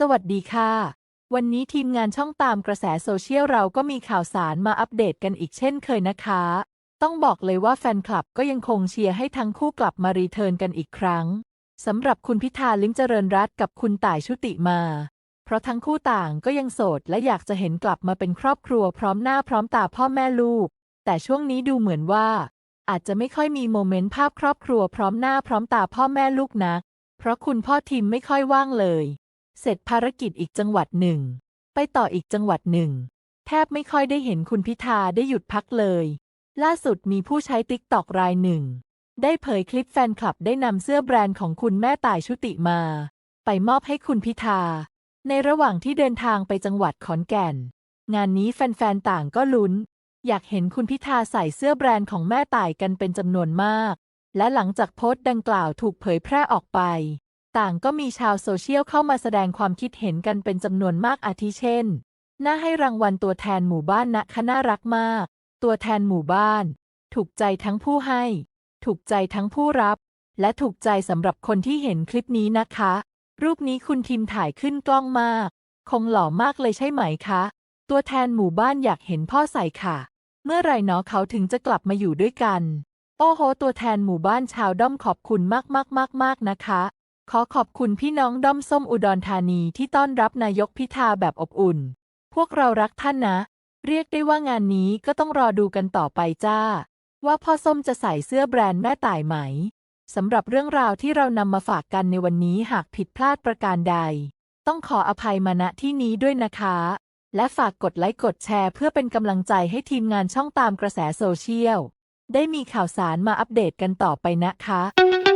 สวัสดีค่ะ วันนี้ทีมงานช่องตามกระแสโซเชียลเราก็มีข่าวสารมาอัปเดตกันอีกเช่นเคยนะคะ ต้องบอกเลยว่าแฟนคลับก็ยังคงเชียร์ให้ทั้งคู่กลับมารีเทิร์นกันอีกครั้งสำหรับคุณพิธาลิ้มเจริญรัตกับคุณต่ายชุติมา เพราะทั้งคู่ต่างก็ยังโสดและอยากจะเห็นกลับมาเป็นครอบครัวพร้อมหน้าพร้อมตาพ่อแม่ลูก แต่ช่วงนี้ดูเหมือนว่า อาจจะไม่ค่อยมีโมเมนต์ภาพครอบครัวพร้อมหน้าพร้อมตาพ่อแม่ลูกนักเพราะคุณพ่อทิมไม่ค่อยว่างเลย เสร็จภารกิจอีกจังหวัดหนึ่ง ไปต่ออีกจังหวัดหนึ่ง แทบไม่ค่อยได้เห็นคุณพิธาได้หยุดพักเลย ล่าสุดมีผู้ใช้ติ๊กตอกรายหนึ่ง ได้เผยคลิปแฟนคลับได้นำเสื้อแบรนด์ของคุณแม่ต่ายชุติมา ไปมอบให้คุณพิธา ในระหว่างที่เดินทางไปจังหวัดขอนแก่น งานนี้แฟนๆต่างก็ลุ้น อยากเห็นคุณพิธาใส่เสื้อแบรนด์ของแม่ต่ายกันเป็นจำนวนมาก และหลังจากโพสต์ดังกล่าวถูกเผยแพร่ออกไป ต่างก็มีชาวโซเชียลเข้ามาแสดงความคิดเห็นกันเป็นจำนวนมากอาทิเช่น น่าให้รางวัลตัวแทนหมู่บ้านนะคะน่ารักมาก ตัวแทนหมู่บ้าน ถูกใจทั้งผู้ให้ ถูกใจทั้งผู้รับ และถูกใจสำหรับคนที่เห็นคลิปนี้นะคะ รูปนี้คุณทิมถ่ายขึ้นกล้องมาก คงหล่อมากเลยใช่ไหมคะ ตัวแทนหมู่บ้านอยากเห็นพ่อใส่ค่ะ เมื่อไรเนาะเขาถึงจะกลับมาอยู่ด้วยกัน โอ้โห ตัวแทนหมู่บ้านชาวด้อมขอบคุณมากๆๆๆนะคะ ขอขอบคุณพี่น้องด้อมส้มอุดรธานีที่ต้อนรับนายกพิธาแบบอบอุ่น พวกเรารักท่านนะ เรียกได้ว่างานนี้ก็ต้องรอดูกันต่อไปจ้า ว่าพ่อส้มจะใส่เสื้อแบรนด์แม่ต่ายไหมสำหรับเรื่องราวที่เรานำมาฝากกันในวันนี้หากผิดพลาดประการใด ต้องขออภัยมาณที่นี้ด้วยนะคะ และฝากกดไลค์กดแชร์เพื่อเป็นกำลังใจให้ทีมงานช่องตามกระแสโซเชียล ได้มีข่าวสารมาอัปเดตกันต่อไปนะคะ